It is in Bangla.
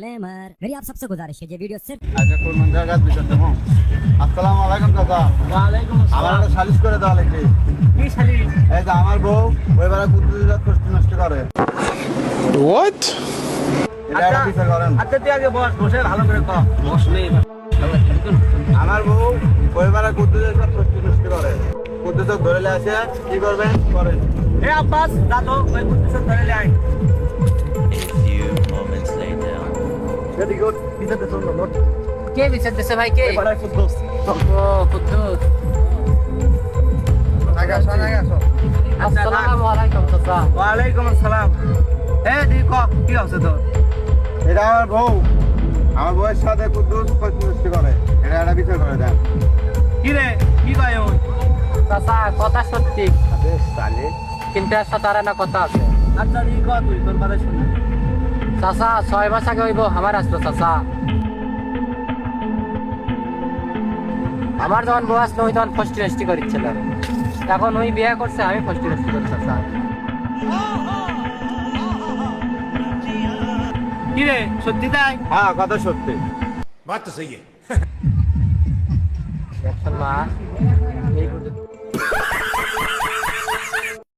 डिस्क्लेमर मेरी आप सबसे गुजारिश है ये वीडियो सिर्फ আচ্ছা কোন মন জায়গা বিচার দেবো আসসালামু আলাইকুম কাকা ওয়ালাইকুম আমার একটা সালিশ করে দেওয়া লাগবে কি শালি এই যে আমার বউ ওই বেলা কুদ্দুস কষ্ট নষ্ট করে What? এটা একটা বিচার করেন আচ্ছা তুই আগে বস বসে ভালো করে কর বস নেই আমার বউ ওই বেলা কুদ্দুস কষ্ট নষ্ট করে কুদ্দুস ধরে নিয়ে আসে কি করবেন করেন এ আব্বাস দাদু ওই কুত্তে ধরে লে আয় ভেরি গুড বিচার নোট কে বিচার দিছে ভাই কে? কুদ্দুস ও কুদ্দুস। আগে আসো আগে আসো আসসালামু আলাইকুম চাচা। ওয়ালাইকুম আসসালাম। এ দি ক কি হচ্ছে তোর? এটা আমার বউ। আমার বউয়ের সাথে কুদ্দুস কষ্ট করে। এটা একটা বিচার করে দেন। কি রে? কি কয় ওই? চাচা কথা সত্যি। আরে সালে। কিন্তু এর সাথে আর একটা কথা আছে। আচ্ছা দি ক তুই তোর কথা শুনি। চাচা ছয় মাস আগে হইব আমার আসলো চাচা। আমার যখন বয়স আসলো ওই তখন ফষ্টি নষ্টি করিচ্ছিল এখন ওই বিয়ে করছে আমি ফষ্টি নষ্টি করি চাচা। কি রে সত্যি তাই? হ্যাঁ কথা সত্যি। বাচ্চা সেই মা